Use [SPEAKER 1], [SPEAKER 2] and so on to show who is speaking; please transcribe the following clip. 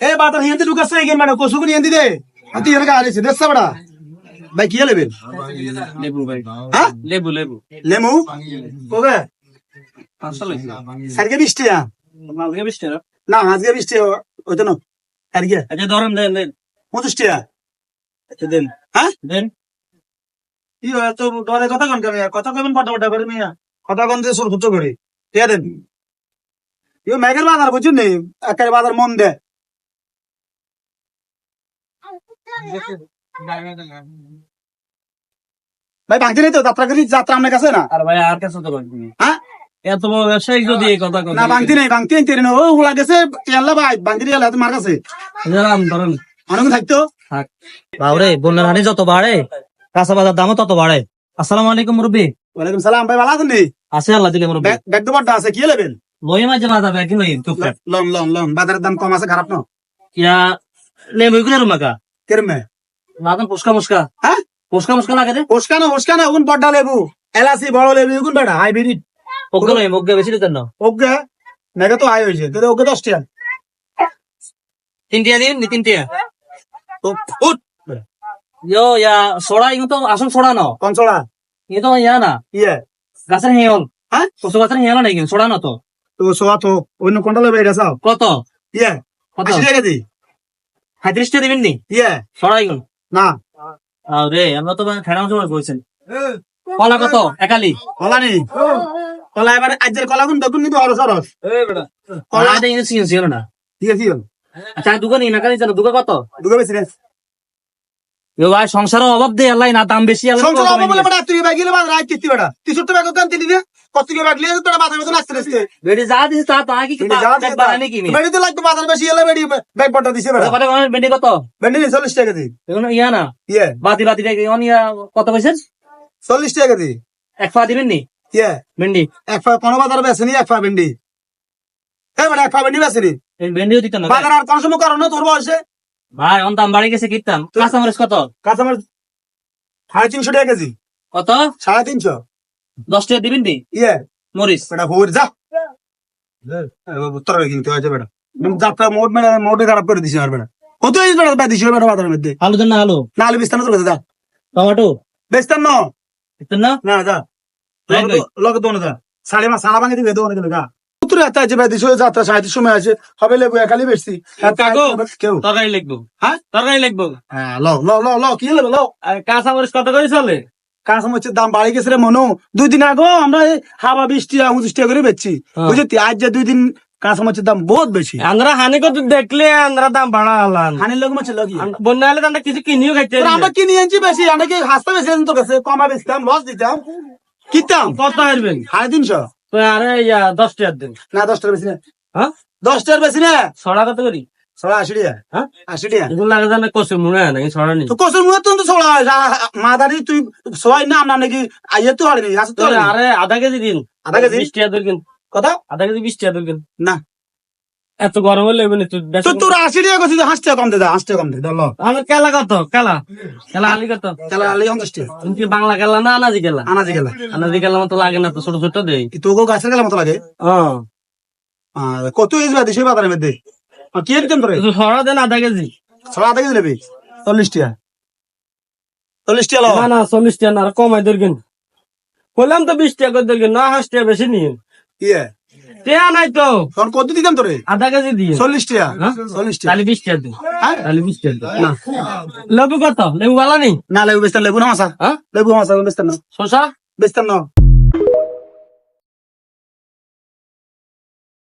[SPEAKER 1] এ বাতার হিয়াতে ঢুকাছে এগিয়ে ম্যাডাম কসুগুনি হিয়ান্তি দে। তুই এর কাছে আছে দেখছ বড়া ভাই কি লেবেন
[SPEAKER 2] লেবু ভাই।
[SPEAKER 1] হ্যাঁ?
[SPEAKER 2] লেবু লেবু।
[SPEAKER 1] লেমু?
[SPEAKER 2] লইছি
[SPEAKER 1] সারকে বৃষ্টি আ
[SPEAKER 2] মালকে বিশ টাকা
[SPEAKER 1] না আজকে বৃষ্টি ওইতো না। আর কি
[SPEAKER 2] আচ্ছা ধরেন দেন দেন।
[SPEAKER 1] পঁচিশ টাকা
[SPEAKER 2] আচ্ছা দেন।
[SPEAKER 1] হ্যাঁ?
[SPEAKER 2] দেন।
[SPEAKER 1] তো ডরে কথা কন করে কথা কইবেন পটা পটা করে মিয়া। কথা কন দিয়ে সুর করে। ঠিক দেন। বাজার বুঝুন নি? একের বাজার মন দে ভাই ভাঙতে নেই তো যাত্রা করি যাত্রা আপনার কাছে না?
[SPEAKER 2] আর ভাই আর কাছে তো
[SPEAKER 1] হ্যাঁ?
[SPEAKER 2] এত বড় ব্যবসায়িক যদি এই কথা
[SPEAKER 1] না ভাঙতি নেই ভাঙতি নেই তেরে ও ওলা গেছে তেলা ভাই ভাঙতি এলা তোমার কাছে।
[SPEAKER 2] ধরেন ধরেন।
[SPEAKER 1] অনেক থাকতো।
[SPEAKER 2] থাক। বাবরে বন্যার হানি যত বাড়ে কাঁচা বাজার দামও তত বাড়ে। আসসালামু আলাইকুম মুরব্বী।
[SPEAKER 1] ওয়ালাইকুম সালাম ভাই ভালো আছেন নি?
[SPEAKER 2] আছে আল্লাহ দিলে মুরব্বী।
[SPEAKER 1] ব্যাগ আছে কি লেবেন
[SPEAKER 2] লই মাঝে মাথা ব্যাগ লই টুকটাক
[SPEAKER 1] লন লন লন বাজারের দাম কম আছে খারাপ না।
[SPEAKER 2] ইয়া লেবু গুলো রুমাকা
[SPEAKER 1] কেরমে
[SPEAKER 2] মাদন পুষ্কা মুস্কা
[SPEAKER 1] হ্যাঁ
[SPEAKER 2] পুষ্কা মুস্কা লাগে দে।
[SPEAKER 1] ওসকানো ওসকানো ওগুন বড়টা লেবু এলাচি বড় লেবু ওগুন বেটা হাইব্রিড
[SPEAKER 2] ওকে লই মুগ্গা বেশি দিতেন না?
[SPEAKER 1] ওকে মেঘে তো আয় হয়েছে কিন্তু ওকে দশ টাকা
[SPEAKER 2] তিনটিয়া দিন নি তিনটিয়া?
[SPEAKER 1] তো ফুট
[SPEAKER 2] ইয়ো ইয়া সোড়া ইগো তো আসল সোড়া ন?
[SPEAKER 1] কনসোলা
[SPEAKER 2] ইয়ে তো ইয়া না?
[SPEAKER 1] ইয়ে।
[SPEAKER 2] গাছের হেয়ল
[SPEAKER 1] হ্যাঁ
[SPEAKER 2] কচু গাছের হেয়ল নাই কিন্তু সোড়া না তো?
[SPEAKER 1] তো সোয়া তো অন্য কোনটা লেবে এটা চাও?
[SPEAKER 2] কত?
[SPEAKER 1] ইয়ে।
[SPEAKER 2] কত?
[SPEAKER 1] আশি টাকা দি
[SPEAKER 2] পঁয়ত্রিশটা দিবেন নি?
[SPEAKER 1] ইয়ে।
[SPEAKER 2] সোড়া ইগুন
[SPEAKER 1] না।
[SPEAKER 2] আরে আমরা তো ফেরাম সময় বলছেন কলা কত? একালি।
[SPEAKER 1] কলা নি? কলা এবার আজের কলা গুন দেখুন কিন্তু অরস অরস
[SPEAKER 2] কলা? এটা ইংরেজি ছিল না।
[SPEAKER 1] ঠিক আছে
[SPEAKER 2] আচ্ছা দোকান ই নাকানি জানো? দোকান কত?
[SPEAKER 1] দুটো বেশি রে
[SPEAKER 2] ইয়ো ভাই সংসারের অভাব দেয় আল্লাহ না দাম বেশি আল্লাহ
[SPEAKER 1] সংসার অভাব বলে বেটা তুই বাগিলে বাদ রাত বেটা। তুই ছোট ব্যাগ কান তিনি দে কত কি তোরা নাচতে নাচতে
[SPEAKER 2] যা দিছে তা তা কি
[SPEAKER 1] বেটি
[SPEAKER 2] বানানি কি নি?
[SPEAKER 1] তো লাগতো বাজার বেশি এলে বেটি ব্যাগ পটা দিছে বেটা
[SPEAKER 2] কত
[SPEAKER 1] টাকা দি।
[SPEAKER 2] এখন ইয়া না?
[SPEAKER 1] ইয়ে।
[SPEAKER 2] বাতি বাতি ইয়া কত পয়সা
[SPEAKER 1] চল্লিশ টাকা দি।
[SPEAKER 2] এক পা দিবেন নি?
[SPEAKER 1] ইয়ে।
[SPEAKER 2] ভেন্ডি।
[SPEAKER 1] এক পা কোনো বাজার বেছে নি এক পা ভেন্ডি। হ্যাঁ বেটা এক পা ভেন্ডি বেছে নি।
[SPEAKER 2] ভেন্ডিও দিতেন না।
[SPEAKER 1] বাজার আর কোন সময় করো তোর বয়সে।
[SPEAKER 2] ভাই অন দাম বাড়ি গেছে কাঁচামরিচ কত?
[SPEAKER 1] সাড়ে তিনশো টাকা কেজি।
[SPEAKER 2] কত?
[SPEAKER 1] সাড়ে তিনশো।
[SPEAKER 2] দশ টাকা দিবেন নি?
[SPEAKER 1] ইয়ে।
[SPEAKER 2] মরিচ।
[SPEAKER 1] বেটা ভোর যা। উত্তর কিনতে হয়েছে বেটা? যাত্রা মোট মানে মোটে খারাপ করে দিছি আর বেটা। কত এই বেটা বেটা দিছি বেটা বাজারের মধ্যে?
[SPEAKER 2] আলু দেন না আলু।
[SPEAKER 1] না আলু বিস্তান চলে যা
[SPEAKER 2] টমেটো।
[SPEAKER 1] বেস্তান ন।
[SPEAKER 2] দিতেন না?
[SPEAKER 1] না যা। লগে দোনো যা। সাড়ে মা সাড়া ভাঙে দিবে দোনো গেলে গা উত্তরে এত আছে বেদি সে যাত্রা সাহিত্য সময় আছে হবে লেবু একালি বেশি
[SPEAKER 2] কাকু।
[SPEAKER 1] কেউ?
[SPEAKER 2] তরকারি লিখব।
[SPEAKER 1] হ্যাঁ?
[SPEAKER 2] তরকারি লিখব।
[SPEAKER 1] হ্যাঁ ল ল ল ল কি লেবু ল
[SPEAKER 2] আর কাঁচামরিচ কত করে চলে?
[SPEAKER 1] কাঁচা মরিচের দাম বাড়ি গেছে রে মনো? দুই দিন আগে আমরা হাওয়া উনত্রিশ টাকা করে বেচছি।
[SPEAKER 2] হ্যাঁ।
[SPEAKER 1] বুঝলি আজ যে দুই দিন কাঁচা মরিচের দাম বহুত বেশি।
[SPEAKER 2] আমরা হানি কত দেখলে আমরা দাম বাড়ালাম
[SPEAKER 1] হানির লোক মাছের লগি।
[SPEAKER 2] বন্যা হলে আমরা কিছু কিনিও খাইতে
[SPEAKER 1] আমরা কিনে আনছি বেশি আমরা কি হাসতে বেশি আনতো কাছে? কমা বেচতাম লস দিতাম। কিনতাম
[SPEAKER 2] কত হারবেন
[SPEAKER 1] সাড়ে তিনশো।
[SPEAKER 2] আরে ইয়া দশ টাকার দিন
[SPEAKER 1] না দশ টাকা বেশি না।
[SPEAKER 2] হ্যাঁ?
[SPEAKER 1] দশ টাকার বেশি না।
[SPEAKER 2] ছড়া কত করি?
[SPEAKER 1] ছড়া
[SPEAKER 2] হ্যাঁ? এগুলো লাগে জানে কষে নাকি ছড়া নেই
[SPEAKER 1] তো কসুর মুহে তো ছড়া মাদারি তুই সবাই না আমরা নাকি আইয়ে তো হারিনি আসতে তো
[SPEAKER 2] আরে আধা কেজি দিন।
[SPEAKER 1] আধা কেজি?
[SPEAKER 2] বিশ টাকা দরকার
[SPEAKER 1] কথা
[SPEAKER 2] আধা কেজি বিশ টাকা দরকার
[SPEAKER 1] না।
[SPEAKER 2] এত গরম হলে এমনি তুই বেশ
[SPEAKER 1] তো তোর আশি টাকা কছি হাঁস টাকা কম দে দা হাঁস টাকা কম দে দল
[SPEAKER 2] আমার কেলা কত? কেলা? কেলা আলি কত?
[SPEAKER 1] তাহলে আলি পঞ্চাশ টাকা
[SPEAKER 2] তুমি কি বাংলা কেলা না আনাজি কেলা?
[SPEAKER 1] আনাজি গেলা
[SPEAKER 2] আনাজি কেলা মতো লাগে না তো ছোট ছোট দেই।
[SPEAKER 1] তোকে গাছের গেলে মতো লাগে?
[SPEAKER 2] হ্যাঁ
[SPEAKER 1] কত ইস বাদি সেই বাজারের মধ্যে। কি দিতাম তোরে
[SPEAKER 2] ছড়া দেন আধা কেজি।
[SPEAKER 1] আধা কেজি নেবি? চল্লিশ টাকা চল্লিশ
[SPEAKER 2] না না চল্লিশ না কমাই বললাম তো বিশ টাকা করে দরকার না হাঁস টাকা বেশি নিয়ে
[SPEAKER 1] ইয়ে
[SPEAKER 2] টেয়া নাই তো।
[SPEAKER 1] তখন কত দিতাম তোরে?
[SPEAKER 2] আধা কেজি দিয়ে।
[SPEAKER 1] চল্লিশ টাকা
[SPEAKER 2] হ্যাঁ?
[SPEAKER 1] চল্লিশ টাকা
[SPEAKER 2] তাহলে বিশ টাকা দিন
[SPEAKER 1] হ্যাঁ?
[SPEAKER 2] তাহলে বিশ।
[SPEAKER 1] না।
[SPEAKER 2] লেবু কত? লেবু বালা নেই?
[SPEAKER 1] না লেবু বেচতাম লেবু না মাসা
[SPEAKER 2] হ্যাঁ?
[SPEAKER 1] লেবু মাসা বেচতাম না।
[SPEAKER 2] শশা
[SPEAKER 1] বেচতাম না।